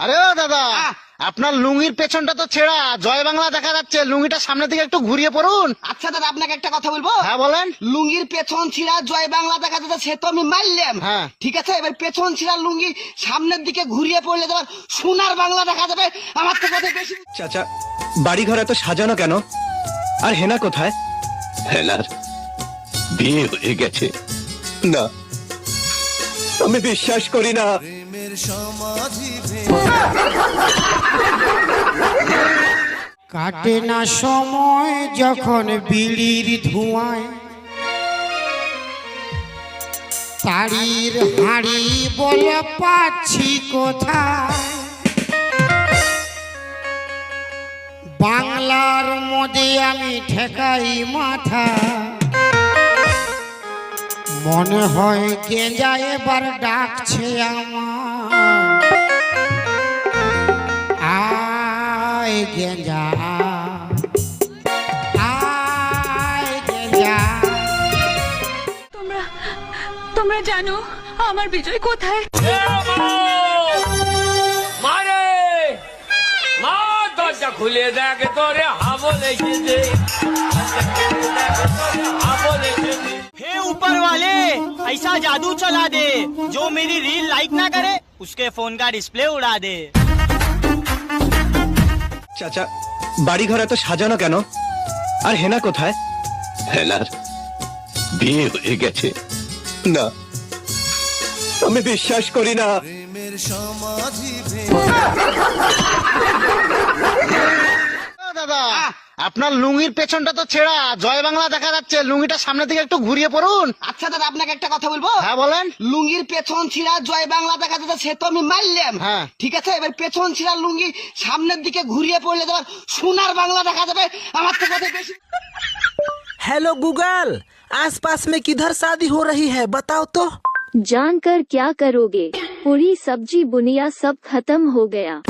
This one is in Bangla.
আরে ও দাদা আপনার লুঙ্গির পেছনটা তো ছেঁড়া। জয় বাংলা দেখা যাচ্ছে লুঙ্গিটা সামনে থেকে একটু ঘুরিয়ে পড়ুন। আচ্ছা দাদা আপনাকে একটা কথা বলব? হ্যাঁ বলেন। লুঙ্গির পেছন ছিঁড়া জয় বাংলা দেখা যাচ্ছে সে তো আমি মারলাম। হ্যাঁ। ঠিক আছে? এবার পেছন ছিঁড়া লুঙ্গি সামনের দিকে ঘুরিয়ে পড়লে তোমার সোনার বাংলা দেখা যাবে। আমার তো কথা বেশি চাচা বাড়ি ঘর এত সাজানো কেন? আর হেনা কোথায়? হেলার বিয়ে হয়ে গেছে। না আমি বিশ্বাস করি না। কাটে না সময় যখন বিড়ির ধোঁয়ায়। তাড়ির হাড়ি বলে পাচ্ছি কোথায়? বাংলার মধ্যে আমি ঠেকাই মাথা। মনে হয় গেঁজা এবার ডাকছে আমার। আয় গেঞ্জা। তোমরা জানো আমার বিজয় কোথায় মারে মা দরজা খুলে দেখ তোরে হাবল এসেছে হাবল এসেছে हे ऊपर वाले ऐसा जादू चला दे जो मेरी रील लाइक ना करे उसके फोन का डिस्प्ले उड़ा दे চাচা বাড়ি ঘর এত সাজানো কেন আর হেনা কোথায় হেলার বিয়ে হয়ে গেছে না। আমি বিশ্বাস করি না। দাদা আপনার লুঙ্গির পেছনটা তো ছেঁড়া। জয় বাংলা দেখা যাচ্ছে। লুঙ্গিটা সামনে থেকে একটু ঘুরিয়ে পড়ুন। আচ্ছা দাদা আপনাকে একটা কথা বলব? হ্যাঁ বলেন। লুঙ্গির পেছন ছিঁড়া জয় বাংলা দেখা যাচ্ছে সে তো আমি মারলাম হ্যাঁ। ঠিক আছে? এবার পেছন ছিঁড়া লুঙ্গি সামনের দিকে ঘুরিয়ে পড়লে তোমার সোনার বাংলা দেখা যাবে। আমার তো কথা বেশি हेलो गूगल आसपास में किधर शादी हो रही है, बताओ तो। जानकर क्या करोगे? पूरी सब्ज़ी बुनिया सब खत्म हो गया।